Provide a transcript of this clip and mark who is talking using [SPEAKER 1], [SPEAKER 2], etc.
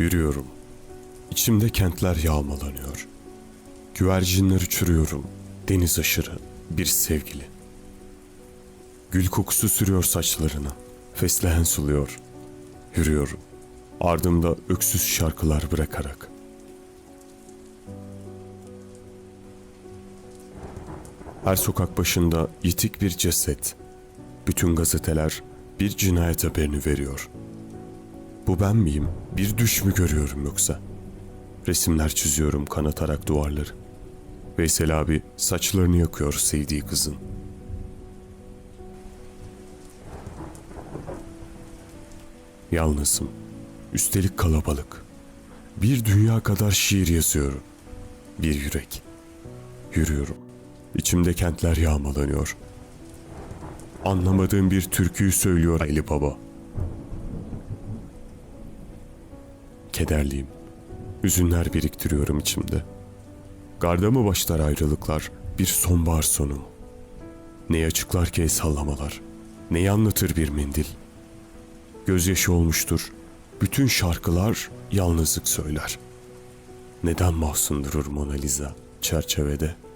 [SPEAKER 1] Yürüyorum. İçimde kentler yağmalanıyor. Güvercinler uçuruyorum. Deniz aşırı bir sevgili. Gül kokusu sürüyor saçlarına. Fesleğen suluyor. Yürüyorum. Ardımda öksüz şarkılar bırakarak. Her sokak başında yitik bir ceset. Bütün gazeteler bir cinayet haberini veriyor. Bu ben miyim? Bir düş mü görüyorum yoksa? Resimler çiziyorum kanatarak duvarları. Veysel abi saçlarını yakıyor sevdiği kızın. Yalnızım. Üstelik kalabalık. Bir dünya kadar şiir yazıyorum. Bir yürek. Yürüyorum. İçimde kentler yağmalanıyor. Anlamadığım bir türküyü söylüyor Ali Baba. Kederliyim. Hüzünler biriktiriyorum içimde. Garda mı başlar ayrılıklar, bir sonbahar sonu mu? Neyi açıklar ki el sallamalar, neyi anlatır bir mendil? Gözyaşı olmuştur, bütün şarkılar yalnızlık söyler. Neden mahzun durur Mona Lisa çerçevede?''